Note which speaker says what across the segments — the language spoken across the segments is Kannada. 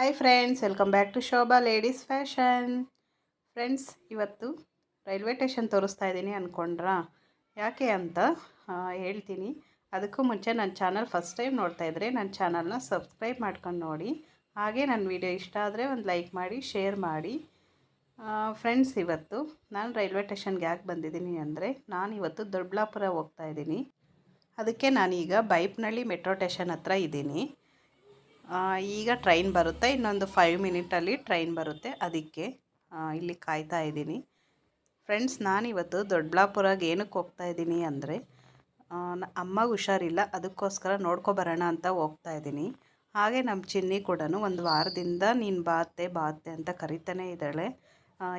Speaker 1: Hi friends welcome back to Shobha ladies fashion friends ಇವತ್ತು ರೈಲ್ವೆ ಸ್ಟೇಷನ್ ತೋರಿಸ್ತಾ ಇದ್ದೀನಿ ಅಂದ್ಕೊಂಡ್ರಾ ಯಾಕೆ ಅಂತ ಹೇಳ್ತೀನಿ. ಅದಕ್ಕೂ ಮುಂಚೆ ನನ್ನ ಚಾನಲ್ ಫಸ್ಟ್ ಟೈಮ್ ನೋಡ್ತಾ ಇದ್ದರೆ ನನ್ನ ಚಾನಲ್ನ ಸಬ್ಸ್ಕ್ರೈಬ್ ಮಾಡ್ಕೊಂಡು ನೋಡಿ. ಹಾಗೆ ನನ್ನ ವಿಡಿಯೋ ಇಷ್ಟ ಆದರೆ ಒಂದು ಲೈಕ್ ಮಾಡಿ ಶೇರ್ ಮಾಡಿ. ಫ್ರೆಂಡ್ಸ್ ಇವತ್ತು ನಾನು ರೈಲ್ವೆ ಸ್ಟೇಷನ್ಗೆ ಯಾಕೆ ಬಂದಿದ್ದೀನಿ ಅಂದರೆ ನಾನು ಇವತ್ತು ದೊಡ್ಡಬಳ್ಳಾಪುರ ಹೋಗ್ತಾ ಇದ್ದೀನಿ. ಅದಕ್ಕೆ ನಾನೀಗ ಬೈಪ್ನಳ್ಳಿ ಮೆಟ್ರೋ ಸ್ಟೇಷನ್ ಹತ್ರ ಇದ್ದೀನಿ. ಈಗ ಟ್ರೈನ್ ಬರುತ್ತೆ. ಇನ್ನೊಂದು ಫೈವ್ ಮಿನಿಟಲ್ಲಿ ಟ್ರೈನ್ ಬರುತ್ತೆ. ಅದಕ್ಕೆ ಇಲ್ಲಿ ಕಾಯ್ತಾ ಇದ್ದೀನಿ. ಫ್ರೆಂಡ್ಸ್ ನಾನಿವತ್ತು ದೊಡ್ಡಬಳ್ಳಾಪುರಗೆ ಏನಕ್ಕೆ ಹೋಗ್ತಾ ಇದ್ದೀನಿ ಅಂದರೆ ಅಮ್ಮಗೆ ಹುಷಾರಿಲ್ಲ. ಅದಕ್ಕೋಸ್ಕರ ನೋಡ್ಕೊಬರೋಣ ಅಂತ ಹೋಗ್ತಾ ಇದ್ದೀನಿ. ಹಾಗೆ ನಮ್ಮ ಚಿನ್ನಿ ಕೂಡ ಒಂದು ವಾರದಿಂದ ನೀನು ಬಾತೆ ಬಾತೆ ಅಂತ ಕರಿತಾನೆ ಇದ್ದಾಳೆ.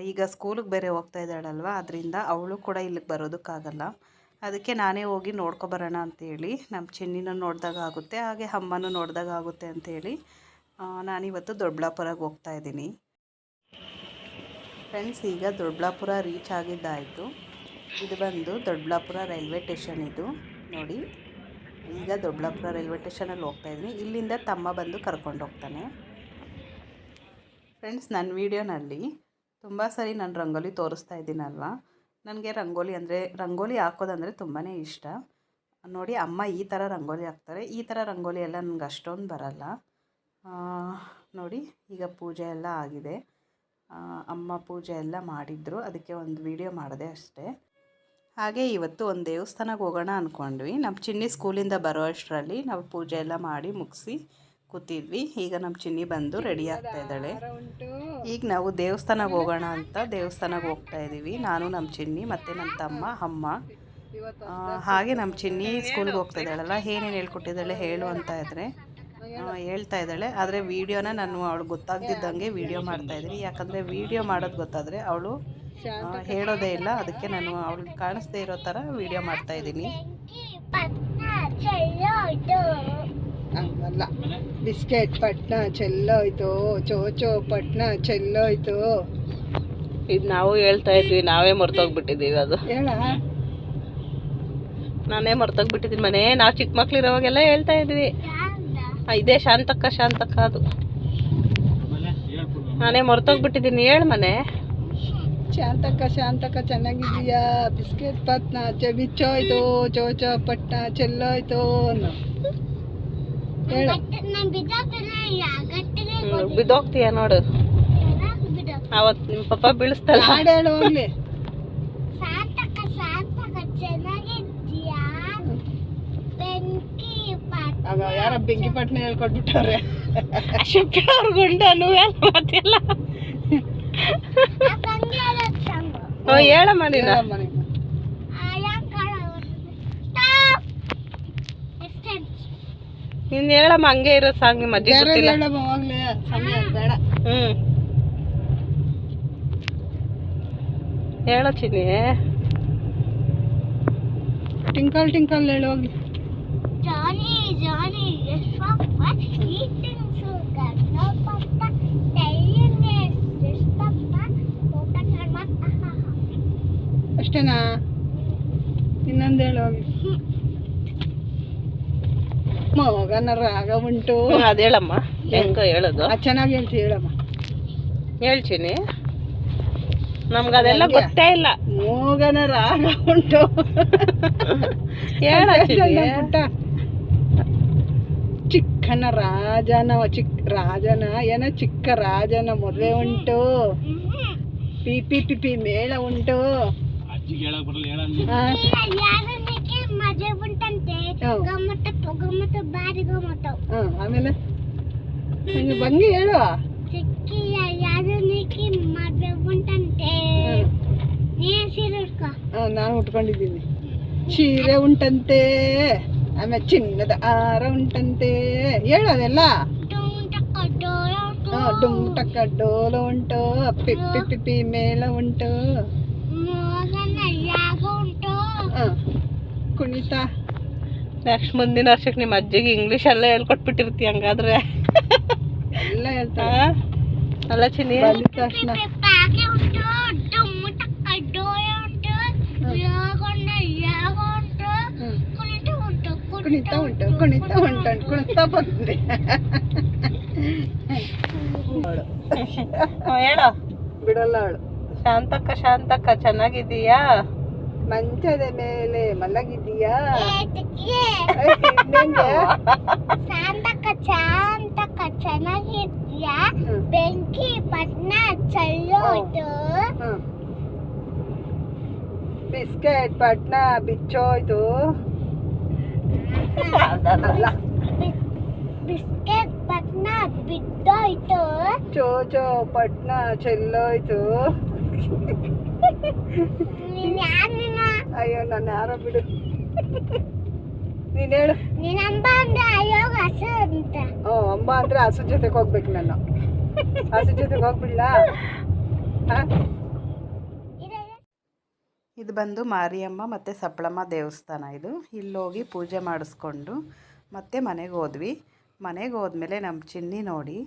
Speaker 1: ಈಗ ಸ್ಕೂಲಿಗೆ ಬೇರೆ ಹೋಗ್ತಾ ಇದ್ದಾಳಲ್ವ? ಅದರಿಂದ ಅವಳು ಕೂಡ ಇಲ್ಲಿಗೆ ಬರೋದಕ್ಕಾಗಲ್ಲ. ಅದಕ್ಕೆ ನಾನೇ ಹೋಗಿ ನೋಡ್ಕೊಬರೋಣ ಅಂತೇಳಿ. ನಮ್ಮ ಚಿನ್ನಿನ ನೋಡಿದಾಗ ಆಗುತ್ತೆ ಹಾಗೆ ಅಮ್ಮನೂ ನೋಡಿದಾಗ ಆಗುತ್ತೆ ಅಂತೇಳಿ. ಆ, ನಾನಿವತ್ತು ದೊಡ್ಡಬಳ್ಳಾಪುರಗೆ ಹೋಗ್ತಾ ಇದ್ದೀನಿ. ಫ್ರೆಂಡ್ಸ್ ಈಗ ದೊಡ್ಡಬಳ್ಳಾಪುರ ರೀಚ್ ಆಗಿದ್ದಾಯಿತು. ಇದು ಬಂದು ದೊಡ್ಡಬಳ್ಳಾಪುರ ರೈಲ್ವೆ ಸ್ಟೇಷನ್ ಇದು. ನೋಡಿ ಈಗ ದೊಡ್ಡಬಳ್ಳಾಪುರ ರೈಲ್ವೆ ಸ್ಟೇಷನಲ್ಲಿ ಹೋಗ್ತಾ ಇದ್ದೀನಿ. ಇಲ್ಲಿಂದ ತಮ್ಮ ಬಂದು ಕರ್ಕೊಂಡು ಹೋಗ್ತಾನೆ. ಫ್ರೆಂಡ್ಸ್ ನನ್ನ ವೀಡಿಯೋನಲ್ಲಿ ತುಂಬ ಸರಿ ನಾನು ರಂಗೋಲಿ ತೋರಿಸ್ತಾ ಇದ್ದೀನಲ್ವ? ನನಗೆ ರಂಗೋಲಿ ಅಂದರೆ, ರಂಗೋಲಿ ಹಾಕೋದಂದರೆ ತುಂಬಾ ಇಷ್ಟ. ನೋಡಿ, ಅಮ್ಮ ಈ ಥರ ರಂಗೋಲಿ ಹಾಕ್ತಾರೆ. ಈ ಥರ ರಂಗೋಲಿ ಎಲ್ಲ ನನಗೆ ಅಷ್ಟೊಂದು ಬರಲ್ಲ. ನೋಡಿ, ಈಗ ಪೂಜೆ ಎಲ್ಲ ಆಗಿದೆ. ಅಮ್ಮ ಪೂಜೆ ಎಲ್ಲ ಮಾಡಿದ್ರು. ಅದಕ್ಕೆ ಒಂದು ವಿಡಿಯೋ ಮಾಡಿದೆ ಅಷ್ಟೇ. ಹಾಗೆ ಇವತ್ತು ಒಂದು ದೇವಸ್ಥಾನಕ್ಕೆ ಹೋಗೋಣ ಅಂದ್ಕೊಂಡ್ವಿ ನಮ್ಮ ಚಿನ್ನಿ ಸ್ಕೂಲಿಂದ ಬರೋ ಅಷ್ಟರಲ್ಲಿ ನಾವು ಪೂಜೆ ಎಲ್ಲ ಮಾಡಿ ಮುಗಿಸಿ ಕೂತಿದ್ವಿ. ಈಗ ನಮ್ಮ ಚಿನ್ನಿ ಬಂದು ರೆಡಿ ಆಗ್ತಾ ಇದ್ದಾಳೆ. ಈಗ ನಾವು ದೇವಸ್ಥಾನಕ್ಕೆ ಹೋಗೋಣ ಅಂತ ದೇವಸ್ಥಾನಕ್ಕೆ ಹೋಗ್ತಾ ಇದ್ದೀವಿ ನಾನು ನಮ್ಮ ಚಿನ್ನಿ ಮತ್ತು ನಮ್ಮ ತಮ್ಮ ಅಮ್ಮ. ಹಾಗೆ ನಮ್ಮ ಚಿನ್ನಿ ಸ್ಕೂಲ್ಗೆ ಹೋಗ್ತಾ ಇದ್ದಾಳಲ್ಲ ಏನೇನು ಹೇಳ್ಕೊಟ್ಟಿದ್ದಾಳೆ ಹೇಳು ಅಂತ ಇದ್ದರೆ ಹೇಳ್ತಾ ಇದ್ದಾಳೆ. ಆದರೆ ವೀಡಿಯೋನ ನಾನು ಅವಳು ಗೊತ್ತಾಗ್ದಿದ್ದಂಗೆ ವೀಡಿಯೋ ಮಾಡ್ತಾ ಇದ್ದೀನಿ. ಯಾಕಂದರೆ ವೀಡಿಯೋ ಮಾಡೋದು ಗೊತ್ತಾದರೆ ಅವಳು ಹೇಳೋದೇ ಇಲ್ಲ. ಅದಕ್ಕೆ ನಾನು ಅವಳು ಕಾಣಿಸ್ದೇ ಇರೋ ಥರ ವೀಡಿಯೋ ಮಾಡ್ತಾ ಇದ್ದೀನಿ.
Speaker 2: ಹಂಗಲ್ಲ. ಬಿಸ್ಕೆಟ್ ಪಟ್ನ ಚೆಲ್ಲೋಯ್ತು ಚೋಚೋ ಪಟ್ನ ಚೆಲ್ಲೋಯ್ತು
Speaker 1: ಇದು ನಾವು ಹೇಳ್ತಾ ಇದ್ವಿ ನಾವೇ ಮರ್ತೋಗ್ಬಿಟ್ಟಿದ್ದೀವಿ ಅದು.
Speaker 2: ಹೇಳ?
Speaker 1: ನಾನೇ ಮರ್ತೋಗ್ಬಿಟ್ಟಿದ್ದೀನಿ ಮನೆ. ನಾವು ಚಿಕ್ಕ ಮಕ್ಳಿರೋವಾಗೆಲ್ಲ ಹೇಳ್ತಾ ಇದ್ವಿ. ಆ, ಇದೇ ಶಾಂತಕ್ಕ ಶಾಂತಕ್ಕ ಅದು. ನಾನೇ ಮರ್ತೋಗ್ಬಿಟ್ಟಿದ್ದೀನಿ. ಹೇಳ ಮನೆ.
Speaker 2: ಶಾಂತಕ್ಕ ಶಾಂತಕ್ಕ ಚೆನ್ನಾಗಿದೀಯಾ ಬಿಸ್ಕೆಟ್ ಪಟ್ನ ಚ ಬಿಚ್ಚೋಯ್ತು. ಚೋಚೋ ಪಟ್ನ ಚೆಲ್ಲೋಯ್ತು ಅನ್ನೋ
Speaker 1: ಬಿದ್ದೋಗ್ತೀಯ ನೋಡು. ಅವತ್ ನಿಮ್ ಪಪ್ಪ ಬೀಳಿಸ್ತಲ್ಲ
Speaker 2: ಯಾರ ಬೆಂಕಿ ಪಟ್ನೆ ಹೇಳ್ಕೊಟ್ಬಿಟ್ಟವ್ರೆ.
Speaker 1: ಅವ್ರ ಗುಂಡ ಎಲ್ಲ ಮಾತಿಲ್ಲ ಹೇಳಮ್ಮ ನೀನು.
Speaker 2: ನೀನು.
Speaker 1: ಹೇಳಮ್ಮ ಹಂಗೆ ಇರೋ ಸಾಂಗ್ ನಿಮ್ಮ ಅಜ್ಜಿ
Speaker 2: ಬೇರೆ
Speaker 1: ಗೊತ್ತಿಲ್ಲ
Speaker 2: ಹೇಳಮ್ಮ ಹೋಗ್ಲಿ ಸಮಯ ಬೇಡ.
Speaker 1: ಹ್ಮ್. ಹೇಳೋ ಚಿನ್ನಿ.
Speaker 2: ಟಿಂಕಲ್ ಟಿಂಕಲ್ ಹೇಳು ಹೋಗ್ಲಿ.
Speaker 3: Johnny Johnny mouth.
Speaker 2: ಅಷ್ಟೇನಾ? ಇನ್ನೊಂದು ಹೇಳು ಹೋಗ್ಲಿ. ಮಗನ ರಾಗ ಉಂಟು.
Speaker 1: ಹ್ಮ್, ಹೇಳಮ್ಮ ಹೆಂಗೋ ಹೇಳೋದು?
Speaker 2: ಆ, ಚೆನ್ನಾಗಿ ಹೇಳ್ತಿ ಹೇಳಮ್ಮ.
Speaker 1: ಹೇಳ್ತೀನಿ. ನಮ್ಗೆ ಅದೆಲ್ಲ ಗೊತ್ತೇ ಇಲ್ಲ.
Speaker 2: ಮೋಗನ ರಾಗ ಉಂಟು.
Speaker 1: ಹೇಳ.
Speaker 2: ಚಿಕ್ಕನ ರಾಜನ ಚಿಕ್ಕ ರಾಜನ ಏನ ಚಿಕ್ಕ ರಾಜನ ಮದುವೆ ಉಂಟು. ಪಿ ಪಿ ಪಿ ಪಿ ಮೇಳ ಉಂಟು. ಆ,
Speaker 3: ಯಾರನಿಗೆ ಮಜಾ ಉಂಟಂತೆ?
Speaker 2: ಹೌದು.
Speaker 3: ಗಮ್ಮತ್ತ ಗಮ್ಮತ್ತ ಬಾರಿ ಗಮ್ಮತ್ತ
Speaker 2: ಆಮೇಲೆ? ನಿಂಗೆ ಬಂಗಿ ಹೇಳು
Speaker 3: ಚಿಕ್ಕಿಯ ಯಾರನಿಗೆ ಮದುವೆ ಉಂಟಂತೆ.
Speaker 2: ಹ್ಮ್.
Speaker 3: ನೀ ಸೀರೆ ಉಟ್ಕೋ?
Speaker 2: ನಾನು ಉಟ್ಕೊಂಡಿದ್ದೀನಿ. ಸೀರೆ ಉಂಟಂತೆ ಆಮೇಲೆ ಚಿನ್ನದ ಹಾರ ಉಂಟಂತೆ.
Speaker 3: ಹೇಳು ಅದೆಲ್ಲ.
Speaker 2: ಡುಮ್ ಟಕ್ಕ ಡೋಲ ಉಂಟು ಪಿಪ್ಪಿ ಪಿಪ್ಪಿ ಮೇಳ ಉಂಟು. ಕುಣಿತ.
Speaker 1: ನೆಕ್ಸ್ಟ್ ಮುಂದಿನ ವರ್ಷಕ್ಕೆ ನಿಮ್ಮ ಅಜ್ಜಿಗೆ ಇಂಗ್ಲೀಷ್ ಎಲ್ಲ ಹೇಳ್ಕೊಟ್ಬಿಟ್ಟಿರ್ತಿ ಹಂಗಾದ್ರೆ.
Speaker 2: ಎಲ್ಲ
Speaker 1: ಹೇಳ್ತಾ
Speaker 2: ಹೇಳ್ತಾರೆ
Speaker 1: ಅಲ್ಲ ಚಿನ್ನಿ?
Speaker 2: ತಕ್ಷಣ.
Speaker 3: ಕುಣಿತ ಉಂಟು
Speaker 2: ಕುಣಿತ ಉಂಟು ಕುಣಿತ ಬಂದೆ.
Speaker 1: ಹೇಳೋ.
Speaker 2: ಬಿಡಲ್ಲ ಅವಳು.
Speaker 1: ಶಾಂತಕ್ಕ ಶಾಂತಕ್ಕ ಚೆನ್ನಾಗಿದ್ದೀಯಾ?
Speaker 2: ಮಂಚದ ಮೇಲೆ ಮಲಗಿದ್ದೀಯಾ
Speaker 3: ಚೆನ್ನಾಗಿದ್ಯಾ
Speaker 2: ಹ್ಮ್.
Speaker 3: ಬೆಂಕಿ ಪಟ್ನ ಚಲ್ಲೋಯ್ತು
Speaker 2: ಹ್ಮ್. ಬಿಸ್ಕೆಟ್ ಪಟ್ನ ಬಿಚ್ಚೋಯ್ತು.
Speaker 3: ಬಿಸ್ಕೆಟ್ ಪಟ್ನ ಬಿದ್ದೋಯ್ತು.
Speaker 2: ಚೋಚೋ ಪಟ್ನ ಚೆಲ್ಲೋಯ್ತು. ಅಯ್ಯೋ ನಾನು ಯಾರೋ ಬಿಡು. ನೀನ್ ಹೇಳು.
Speaker 3: ನೀನಂಬ ಅಂದ್ರೆ ಅಯ್ಯೋಗ ಹಸು ಅಂತ.
Speaker 2: ಓ ಅಂಬ ಅಂದ್ರೆ ಹಸು ಜೊತೆಗೆ ಹೋಗ್ಬೇಕು ನಾನು. ಹಸು ಜೊತೆಗೆ ಹೋಗ್ಬಿಡ್ಲಾ? ಹಾ?
Speaker 3: ಇದು
Speaker 1: ಬಂದು ಮಾರಿಯಮ್ಮ ಮತ್ತು ಸಪ್ಳಮ್ಮ ದೇವಸ್ಥಾನ ಇದು. ಇಲ್ಲೋಗಿ ಪೂಜೆ ಮಾಡಿಸ್ಕೊಂಡು ಮತ್ತೆ ಮನೆಗೆ ಹೋದ್ವಿ. ಮನೆಗೆ ಹೋದ್ಮೇಲೆ ನಮ್ಮ ಚಿನ್ನಿ ನೋಡಿ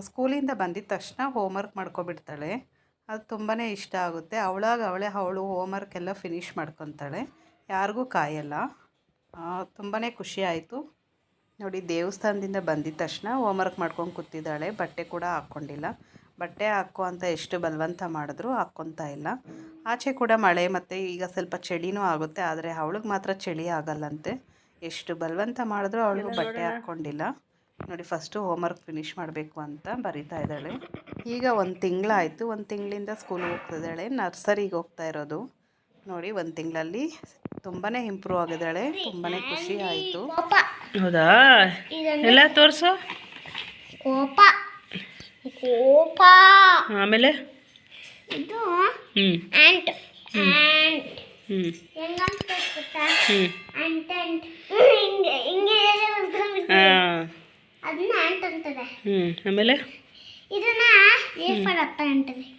Speaker 1: ಸ್ಕೂಲಿಂದ ಬಂದಿದ್ದ ತಕ್ಷಣ ಹೋಮ್ವರ್ಕ್ ಮಾಡ್ಕೊಬಿಡ್ತಾಳೆ. ಅದು ತುಂಬಾ ಇಷ್ಟ ಆಗುತ್ತೆ. ಅವಳಾಗ ಅವಳೇ ಅವಳು ಹೋಮ್ವರ್ಕ್ ಎಲ್ಲ ಫಿನಿಷ್ ಮಾಡ್ಕೊತಾಳೆ. ಯಾರಿಗೂ ಕಾಯಲ್ಲ. ತುಂಬಾ ಖುಷಿ ಆಯಿತು. ನೋಡಿ ದೇವಸ್ಥಾನದಿಂದ ಬಂದಿದ್ದ ತಕ್ಷಣ ಹೋಮ್ವರ್ಕ್ ಮಾಡ್ಕೊಂಡು ಕೂತಿದ್ದಾಳೆ. ಬಟ್ಟೆ ಕೂಡ ಹಾಕ್ಕೊಂಡಿಲ್ಲ ಬಟ್ಟೆ ಹಾಕೋ ಅಂತ ಎಷ್ಟು ಬಲವಂತ ಮಾಡಿದ್ರು ಹಾಕ್ಕೊತಾ ಇಲ್ಲ. ಆಚೆ ಕೂಡ ಮಳೆ ಮತ್ತು ಈಗ ಸ್ವಲ್ಪ ಚಳಿನೂ ಆಗುತ್ತೆ. ಆದರೆ ಅವಳಿಗೆ ಮಾತ್ರ ಚಳಿ ಆಗಲ್ಲಂತೆ. ಎಷ್ಟು ಬಲವಂತ ಮಾಡಿದ್ರು ಅವಳಿಗೂ ಬಟ್ಟೆ ಹಾಕ್ಕೊಂಡಿಲ್ಲ. ನೋಡಿ ಫಸ್ಟು ಹೋಮ್ವರ್ಕ್ ಫಿನಿಷ್ ಮಾಡಬೇಕು ಅಂತ ಬರಿತಾ ಇದ್ದಾಳೆ. ಈಗ ಒಂದು ತಿಂಗಳಾಯಿತು. ಒಂದು ತಿಂಗಳಿಂದ ಸ್ಕೂಲ್ಗೆ ಹೋಗ್ತಿದ್ದಾಳೆ. ನರ್ಸರಿಗೆ ಹೋಗ್ತಾ ಇರೋದು. ನೋಡಿ ಒಂದು ತಿಂಗಳಲ್ಲಿ ತುಂಬಾ ಇಂಪ್ರೂವ್ ಆಗಿದ್ದಾಳೆ. ತುಂಬಾ ಖುಷಿ ಆಯಿತು.
Speaker 3: ಕೋಪ.
Speaker 1: ಹೌದಾ? ಎಲ್ಲ ತೋರಿಸು.
Speaker 3: ಕೋಪ. ಕೋಪ.
Speaker 1: ಆಮೇಲೆ?
Speaker 3: ಇದು
Speaker 1: ಹ್ಞೂ
Speaker 3: ಆ್ಯಂಟ್ ಅಂತಾರೆ.
Speaker 1: ಆಮೇಲೆ?
Speaker 3: ಇದನ್ನ ಎ ಫಾರ್ ಅಪ್ಪ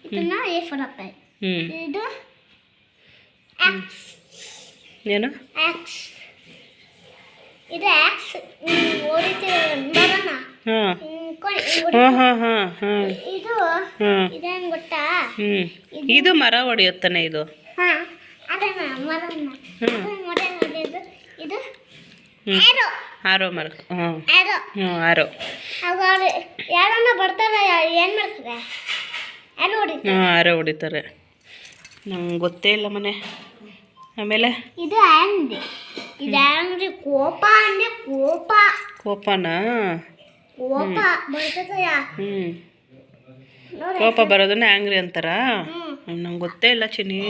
Speaker 3: ಇದನ್ನ ಎ ಫಾರ್
Speaker 1: ಹ್ಞೂ
Speaker 3: ಇದು
Speaker 1: ಏನು?
Speaker 3: ಇದು
Speaker 1: ಮರ ಹೊಡೆಯುತ್ತಾನೆ ಇದು.
Speaker 3: ಆರೋ
Speaker 1: ಮರ. ಹ್ಞೂ
Speaker 3: ಆರೋ ಯಾರನ್ನ ಬರ್ತಾರೆ ಏನು ಮಾಡ್ತಾರೆ?
Speaker 1: ಹ್ಞೂ ಆರೋ ಹೊಡಿತಾರೆ. ನಂಗೆ ಗೊತ್ತೇ ಇಲ್ಲ ಮನೆ. ಆಮೇಲೆ?
Speaker 3: ಇದು ಆಂಗ್ರಿ ಇದು ಆಂಗ್ರಿ ಕೋಪ ಅಂದ್ರೆ ಕೋಪ.
Speaker 1: ಕೋಪನಾ?
Speaker 3: ಕೋಪ ಬರ್ತದಯ
Speaker 1: ಹ್ಮ್. ಕೋಪ ಬರೋದನ್ನ ಆಂಗ್ರಿ ಅಂತಾರ?
Speaker 3: ಹ್ಮ್.
Speaker 1: ನಂಗೆ ಗೊತ್ತೇ ಇಲ್ಲ ಚಿನ್ನಿ.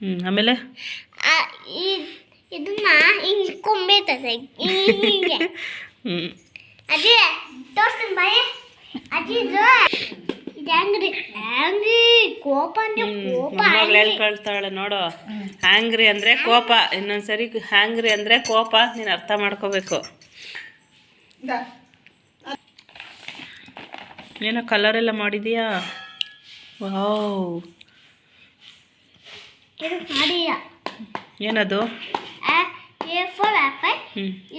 Speaker 1: ಹ್ಞೂ ಆಮೇಲೆ?
Speaker 3: ಇದನ್ನ ಹಿಂಗೆ ಕೊಂಬೇತದೆ ಹಿಂಗೆ.
Speaker 1: ಹ್ಞೂ
Speaker 3: ಅದೇ ತೋರ್ಸ್ತೀನಿ ಬಾಯಿ. ಅಜ್ಜಿ ಆಂಗ್ರಿ ಆಂಗ್ರಿ ಕೋಪ ಅಂದ್ರೆ ಕೋಪ
Speaker 1: ಮಗಳು
Speaker 3: angry.
Speaker 1: ಕಳ್ತಾಳೆ ನೋಡು. ಹ್ಯಾಂಗ್ರಿ ಅಂದರೆ ಕೋಪ. ಇನ್ನೊಂದ್ಸರಿ ಹ್ಯಾಂಗ್ರಿ ಅಂದರೆ ಕೋಪ. ನೀನು ಅರ್ಥ ಮಾಡ್ಕೋಬೇಕು. ಏನೋ ಕಲರ್ ಎಲ್ಲ ಮಾಡಿದೀಯಾ? ವಾವ್.
Speaker 3: ಇದು ಮಾಡಿಯ?
Speaker 1: ಏನದು?
Speaker 3: ಎ ಫಾರ್ ಆಪಲ್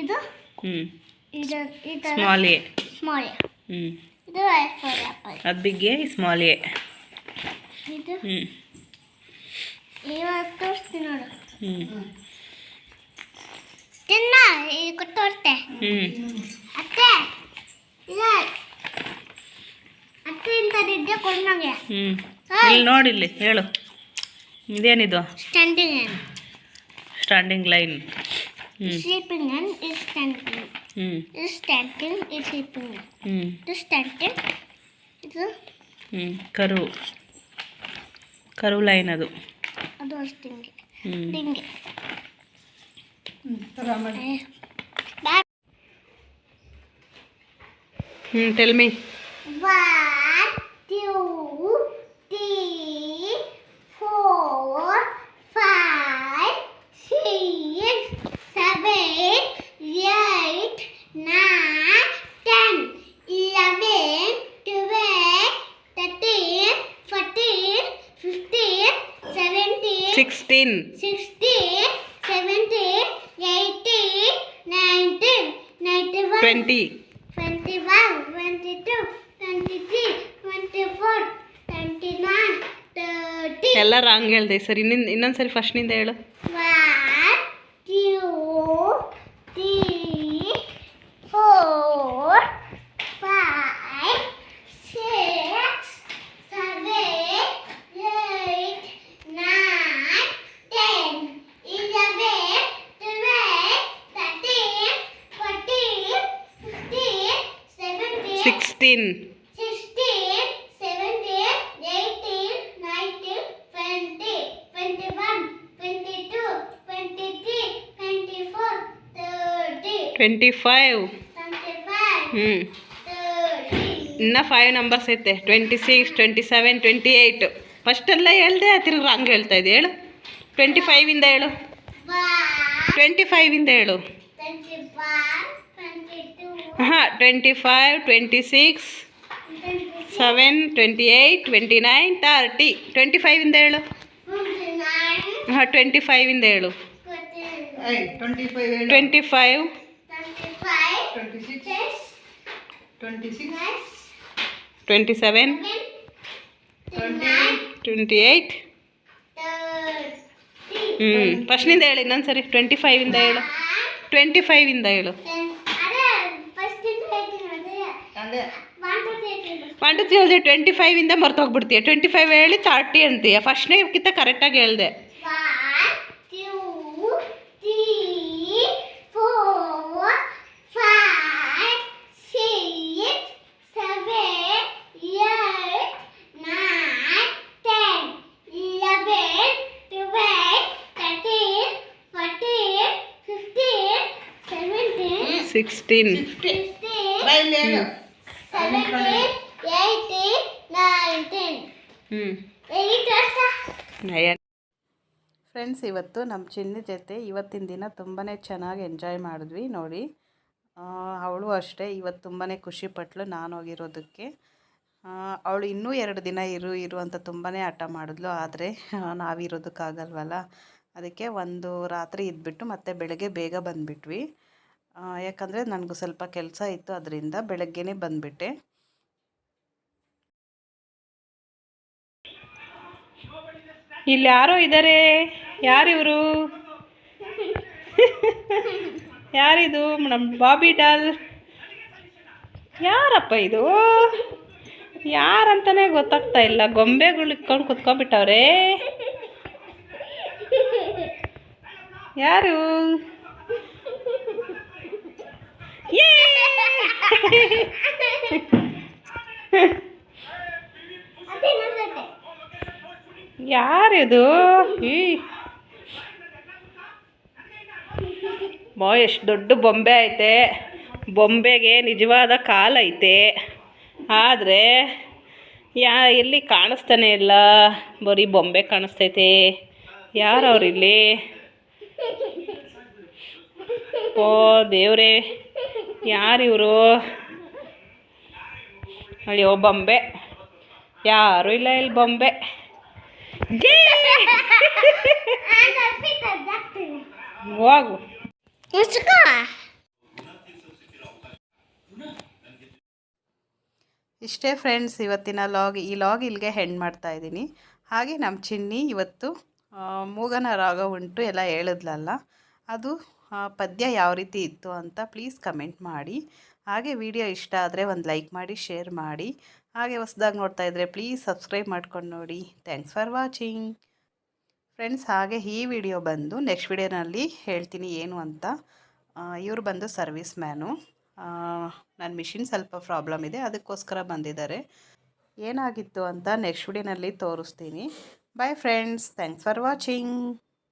Speaker 3: ಇದು
Speaker 1: ಹ್ಞೂ
Speaker 3: ಇದು
Speaker 1: ಸ್ಮಾಲ್ ಎ
Speaker 3: ಸ್ಮಾಲ್
Speaker 1: ಹ್ಞೂ
Speaker 3: ಇದು ಎ ಫಾರ್ ಆಪಲ್
Speaker 1: ಅದು ಬಿಗ್ ಎ. ಸ್ಮಾಲ್ ಎ
Speaker 3: ಇದು?
Speaker 1: ಹ್ಞೂ
Speaker 3: ಇವಾಗ ತೋರಿಸ್ತೀನಿ ನೋಡು.
Speaker 1: ಹ್ಞೂ
Speaker 3: ತಿನ್ನ ಈಗ ತೋರಿಸ್ತೆ
Speaker 1: ಹ್ಞೂ
Speaker 3: ಅತ್ತೆ ಇಲ್ಲ. ಅತ್ತೆ ಇಂಥ ನಿದ್ದೆ ಕೊಡ್ನಂಗೆ
Speaker 1: ಹ್ಞೂ ಇಲ್ಲಿ ನೋಡಿಲ್ಲಿ ಹೇಳು. ಇದೇನಿದು?
Speaker 3: ಸ್ಟ್ಯಾಂಡಿಂಗ್
Speaker 1: ಸ್ಟ್ಯಾಂಡಿಂಗ್ ಲೈನ್ ಹ್ಞೂ
Speaker 3: ಸ್ಲೀಪಿಂಗ್ ಅಂಡ್ ಸ್ಟ್ಯಾಂಡಿಂಗ್ ಇದು ಇಸ್ ಇದು ಸ್ಲೀಪಿಂಗ್
Speaker 1: ಹ್ಞೂ
Speaker 3: ಇದು ಸ್ಟ್ಯಾಂಡಿಂಗ್ ಇದು
Speaker 1: ಹ್ಞೂ ಕರು. ಕರು ಲೈನ್ ಅದು.
Speaker 3: ಅದು ಅಷ್ಟು ಹಿಂಗೆ. ಹಿಂಗೆ.
Speaker 1: ಹ್ಞೂ tell me
Speaker 3: One,
Speaker 1: in
Speaker 3: sixty seventy eighty nineteen ninety
Speaker 1: twenty
Speaker 3: twenty nine twenty 29 30
Speaker 1: ಎಲ್ಲ ರಾಂಗ್ ಹೇಳಿದೆ. ಸರಿ ಇನ್ನೊಂದು ಇನ್ನೊಂದು ಫಸ್ಟ್ನಿಂದ ಹೇಳು.
Speaker 3: Thirty,
Speaker 1: ಟ್ವೆಂಟಿ ಫೈವ್ ಹ್ಞೂ ಇನ್ನೂ ಫೈವ್ ನಂಬರ್ಸ್ ಐತೆ. Twenty six twenty seven twenty eight ಫಸ್ಟೆಲ್ಲ ಹೇಳ್ದೆ ತಿರ್ಗಿ ರಾಂಗ್ ಹೇಳ್ತಾ ಇದೆ ಹೇಳು. ಟ್ವೆಂಟಿ ಫೈವಿಂದ ಹೇಳು.
Speaker 3: One,
Speaker 1: ಟ್ವೆಂಟಿ ಫೈವಿಂದ ಹೇಳು. ಹಾಂ twenty five twenty six seven twenty eight twenty nine thirty twenty ಫೈವಿಂದ ಹೇಳು. ಹಾಂ ಟ್ವೆಂಟಿ ಫೈವಿಂದ ಹೇಳು.
Speaker 2: Twenty five
Speaker 1: twenty seven
Speaker 2: twenty
Speaker 1: eight ಹ್ಞೂ ಫಸ್ಟ್ನಿಂದ ಹೇಳು ಇನ್ನೊಂದ್ಸರಿ. ಟ್ವೆಂಟಿ ಫೈವಿಂದ ಹೇಳು. ಟ್ವೆಂಟಿ ಫೈವಿಂದ ಹೇಳು
Speaker 3: ಅದೇ ಫಸ್ಟ್ ಹೇಳ್ತೀನಿ ಅದೇ
Speaker 2: ಅದೇ
Speaker 1: ಟ್ವೆಂಟು ತಿಳ್ದೆ ಟ್ವೆಂಟಿ ಫೈವಿಂದ ಮರ್ತೋಗಿಬಿಡ್ತೀಯ. ಟ್ವೆಂಟಿ ಫೈವ್ ಹೇಳಿ ತರ್ಟಿ ಅಂತೀಯ. ಫಸ್ಟ್ನೇ ಇಕ್ಕಿಂತ ಕರೆಕ್ಟಾಗಿ ಹೇಳ್ದೆ.
Speaker 3: ಕ್ಯೂ ಕೀ ಫೋ ಫಾ ಸಿ ಸದೆ ಇಯ ಮಾ ಟೈ ಯದೆ ಟ್ಯುಬೆಕ್ forty forty fifteen seventy
Speaker 1: sixteen friends, ಇವತ್ತು ನಮ್ಮ ಚಿನ್ನ ಜೊತೆ ಇವತ್ತಿನ ದಿನ ತುಂಬಾ ಚೆನ್ನಾಗಿ ಎಂಜಾಯ್ ಮಾಡಿದ್ವಿ, ನೋಡಿ. ಅವಳು ಅಷ್ಟೇ ಇವತ್ತು ತುಂಬಾ ಖುಷಿಪಟ್ಲು ನಾನು ಹೋಗಿರೋದಕ್ಕೆ. ಅವಳು ಇನ್ನೂ ಎರಡು ದಿನ ಇರು ಇರು ಅಂತ ತುಂಬಾ ಹಠ ಮಾಡಿದ್ಲು, ಆದರೆ ನಾವಿರೋದಕ್ಕಾಗಲ್ವಲ್ಲ. ಅದಕ್ಕೆ ಒಂದು ರಾತ್ರಿ ಇದ್ಬಿಟ್ಟು ಮತ್ತೆ ಬೆಳಗ್ಗೆ ಬೇಗ ಬಂದುಬಿಟ್ವಿ. ಯಾಕಂದರೆ ನನಗೂ ಸ್ವಲ್ಪ ಕೆಲಸ ಇತ್ತು ಅದರಿಂದ ಬೆಳಗ್ಗೆನೇ ಬಂದುಬಿಟ್ಟೆ. ಇಲ್ಲಿ ಯಾರೋ ಇದ್ದಾರೆ ಯಾರಿವರು? ಯಾರಿದು? ನಮ್ಮ ಬಾಬಿ ಡಾಲ್. ಯಾರಪ್ಪ ಇದು? ಯಾರಂತಾನೆ ಗೊತ್ತಾಗ್ತಾ ಇಲ್ಲ. ಗೊಂಬೆಗಳು ಇಟ್ಕೊಂಡು ಕುತ್ಕೊಂಡ್ಬಿಟ್ಟವ್ರೆ. ಯಾರು ಯೇ!
Speaker 3: ಅದೇ ಇನ್ನೊಂದ್ಸತಿ.
Speaker 1: ಯಾರಿದು? ಈ. ಮೋ, ಎಷ್ಟು ದೊಡ್ಡ ಬೊಂಬೆ ಐತೆ. ಬೊಂಬೆಗೆ ನಿಜವಾದ ಕಾಲೈತೆ ಆದರೆ, ಯಾ, ಎಲ್ಲಿ ಕಾಣಿಸ್ತಾನೆ ಇಲ್ಲ. ಬರೀ ಬೊಂಬೆ ಕಾಣಿಸ್ತೈತೆ. ಯಾರವ್ರಿಲ್ಲಿ ಓ, ದೇವ್ರೇ. ಯಾರಿವರು ಅಯ್ಯೋ ಬೊಂಬೆ. ಯಾರು ಇಲ್ಲ ಇಲ್ಲಿ ಬೊಂಬೆ. ಹೋಗು.
Speaker 3: ಮುಚ್ಕೋ.
Speaker 1: ಇಷ್ಟೇ ಫ್ರೆಂಡ್ಸ್ ಇವತ್ತಿನ ಲಾಗ್ ಈ ಲಾಗ್ ಇಲ್ಲಿಗೆ ಹೆಣ್ಣು ಮಾಡ್ತಾ ಇದ್ದೀನಿ. ಹಾಗೆ ನಮ್ಮ ಚಿನ್ನಿ ಇವತ್ತು ಮೂಗನ ರಾಗ ಉಂಟು ಎಲ್ಲ ಹೇಳಿದ್ಲಲ್ಲ. ಅದು ಪದ್ಯ ಯಾವ ರೀತಿ ಇತ್ತು ಅಂತ ಪ್ಲೀಸ್ ಕಮೆಂಟ್ ಮಾಡಿ. ಹಾಗೆ ವಿಡಿಯೋ ಇಷ್ಟ ಆದರೆ ಒಂದು ಲೈಕ್ ಮಾಡಿ ಶೇರ್ ಮಾಡಿ. ಹಾಗೆ ಹೊಸ್ದಾಗಿ ನೋಡ್ತಾ ಇದ್ದರೆ ಪ್ಲೀಸ್ ಸಬ್ಸ್ಕ್ರೈಬ್ ಮಾಡ್ಕೊಂಡು ನೋಡಿ. ಥ್ಯಾಂಕ್ಸ್ ಫಾರ್ ವಾಚಿಂಗ್ ಫ್ರೆಂಡ್ಸ್ ಹಾಗೆ ಈ ವಿಡಿಯೋ ಬಂದು ನೆಕ್ಸ್ಟ್ ವಿಡಿಯೋನಲ್ಲಿ ಹೇಳ್ತೀನಿ ಏನು ಅಂತ. ಇವರು ಬಂದು ಸರ್ವಿಸ್ ಮ್ಯಾನು ನನ್ನ ಮಿಷಿನ್ ಸ್ವಲ್ಪ ಪ್ರಾಬ್ಲಮ್ ಇದೆ, ಅದಕ್ಕೋಸ್ಕರ ಬಂದಿದ್ದಾರೆ. ಏನಾಗಿತ್ತು ಅಂತ ನೆಕ್ಸ್ಟ್ ವಿಡಿಯೋನಲ್ಲಿ ತೋರಿಸ್ತೀನಿ. Bye friends thanks for watching